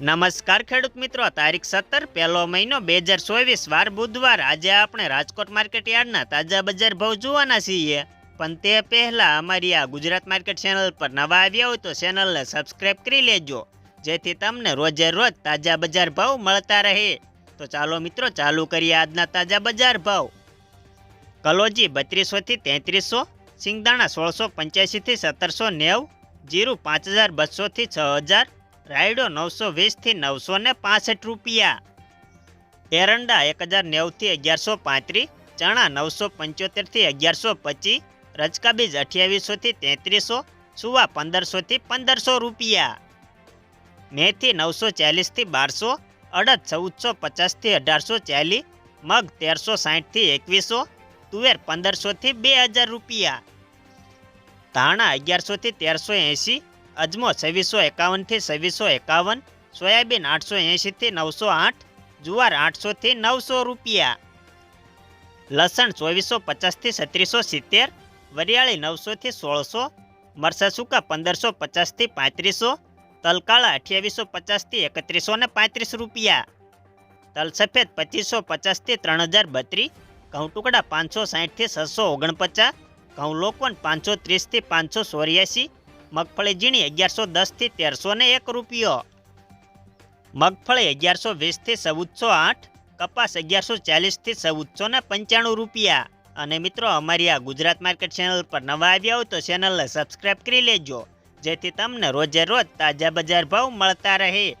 નમસ્કાર ખેડૂત મિત્રો. તારીખ સત્તર, પહેલો મહિનો બે હજાર ચોવીસ વાર બુધવાર. આજે આપણે રાજકોટ માર્કેટ યાર્ડના તાજા બજાર ભાવ જોવાના છીએ. પણ તે પહેલા અમારી આ ગુજરાત માર્કેટ ચેનલ પર નવા આવ્યા હોય તો ચેનલને સબસ્ક્રાઈબ કરી લેજો. જેથી તમને રોજે રોજ તાજા બજાર ભાવ મળતા રહે. તો ચાલો મિત્રો, ચાલુ કરીએ આજના તાજા બજાર ભાવ. કલોજી બત્રીસોથી તેત્રીસો, સિંગદાણા સોળસો પંચ્યાસીથી સત્તરસો નેવું, જીરું પાંચ હજાર બસોથી છ હજાર રાયડો નવસો વીસથી નવસો ને પાસઠ રૂપિયા. એરંડા એક હજાર નેવુંથી અગિયારસો પાંત્રીસ, ચણા નવસો પંચોતેરથી અગિયારસો પચીસ રચકા બીજ અઠ્યાવીસોથી તેત્રીસો, સુવા પંદરસોથી પંદરસો રૂપિયા. મેથી નવસો ચાલીસથી બારસો, અડદ ચૌદસો પચાસથી અઢારસો ચાલીસ, મગ તેરસો સાહીઠથી એકવીસો, તુવેર પંદરસોથી બે હજાર રૂપિયા. ધાણા અગિયારસોથી તેરસો એંસી અજમો છવ્વીસો એકાવનથી છવ્વીસો એકાવન, સોયાબીન આઠસો એંશીથી નવસો આઠ, જુવાર આઠસોથી નવસો રૂપિયા. લસણ ચોવીસો પચાસથી છત્રીસો સિત્તેર, વરિયાળી નવસોથી સોળસો મરસા સૂકા પંદરસો પચાસથી પાંત્રીસો, તલકાળા અઠ્યાવીસો પચાસથી એકત્રીસો ને પાંત્રીસ રૂપિયા. તલ સફેદ પચીસો પચાસથી ત્રણ હજાર બત્રીસ, ઘઉં ટુકડા પાંચસો સાહીઠથી છસો ઓગણપચાસ, ઘઉં લોકોન પાંચસો ત્રીસથી પાંચસો ચોર્યાસી મગફળી ઝીણી અગિયારસો દસથી તેરસો ને એક રૂપિયો. મગફળી અગિયારસો વીસથી ચૌદસો આઠ, કપાસ અગિયારસો ચાલીસથી ચૌદસો ને પંચાણું રૂપિયા. અને મિત્રો, અમારી આ ગુજરાત માર્કેટ ચેનલ પર નવા આવ્યા હોય તો ચેનલને સબસ્ક્રાઇબ કરી લેજો, જેથી તમને રોજે રોજ તાજા બજાર ભાવ મળતા રહે.